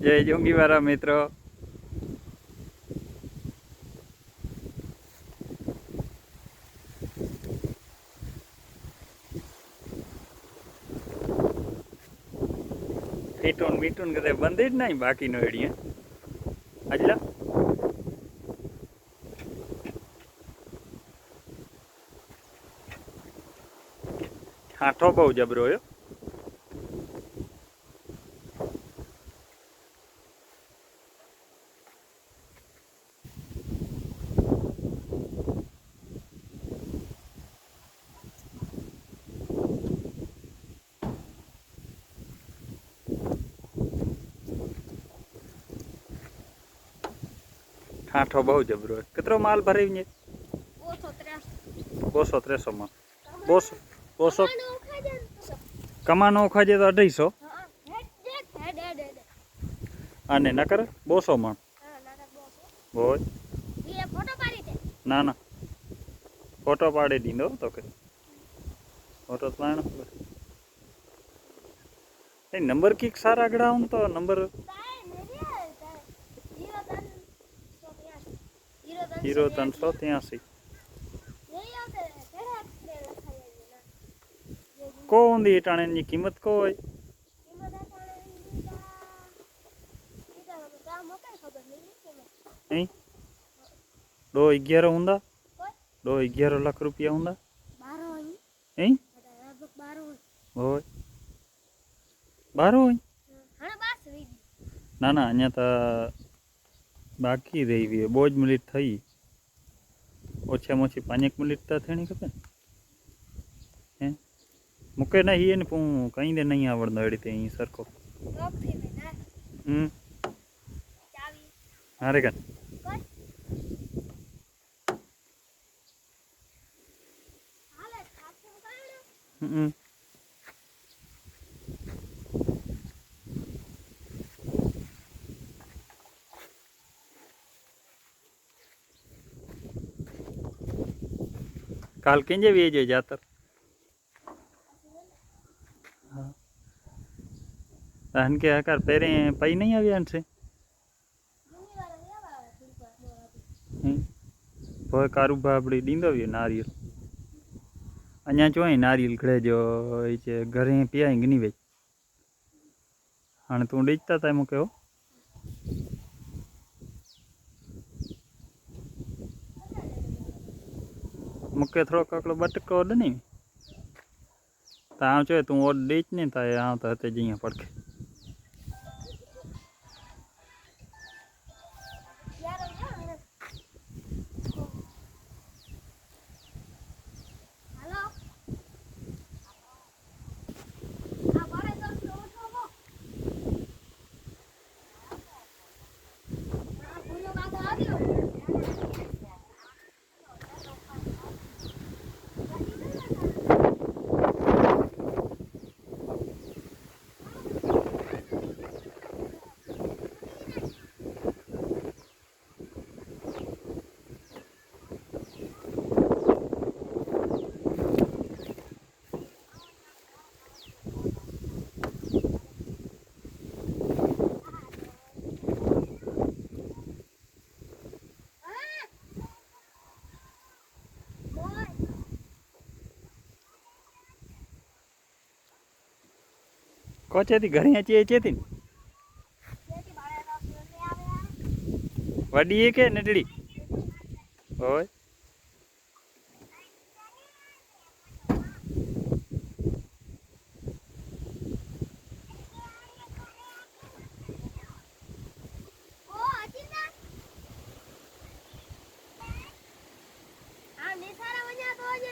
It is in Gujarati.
જય જોંગીવાળા મિત્રો. ફીટુન મીટુન કદે બંધ જ નહીં બાકીનો એડીએ આજલા હાઠો બહુ જબરો, હો. ઠાઠો બહુ જબરો હે. કેટલો માલ ભરાવી છે બસો ત્રાસમાં બોસો બસો કમાનો ખાજે તો. અઢીસો. અને ન બસો માં હોય. ના ના ફોટો પાડી દીધો તો કે ફોટો પાડો. નંબર કીક સારા આગળ આવું તો નંબર તાય ને રે, તાય. હીરો તન સો ત્યાસી. હીરો ત્રણસો ત્યાસી નહીં આવતે, ઘરે અક્ષરે લખાઈ આવી ના. જે જી- કો ઊંધી ટાણે કિંમત કો હોય નહીં દો અગિયાર ઊંધા ડો અગિયાર લાખ રૂપિયા બારો અહીં. હોય. બાર હોય. ના ના અહીંયા તો બાકી રહી ગઈ બહુ જ મિનિટ થઈ. ઓછામાં ઓછી પાંચેક મિનિટ તો થણી ખપે. ને હે? મૂકે નહીં એને હું કંઈ દે નહીં આવડતો એડી તે અહીં સરખો. ના. હમ? ચાવી. હારે કાન હમ. કાલ કેંજે વેજે જાતર? અહન કે આકાર પહેરે પૈ નહીં આવ્યા છે? ભય વાળા ભાબડી દીંદો ડીંદવ્યો નારિયેલ. અહીંયા જો નારિયેલ ઘડે જો છે, ઘરે પીવાય ગની વેચ અને તું ડીચતા તા એમ કેવો મૂકે થોડો કાકડો બટકો ઓડ નહીં તા આમ જોઈએ તું ઓડ ડીચ નહીં તા આમ તો હતે જઈએ પડખે યાર યાર હણે. kocet di garinya cie cie tin wadi ke nedeli oi. Ah, ini sarangnya tuh aja.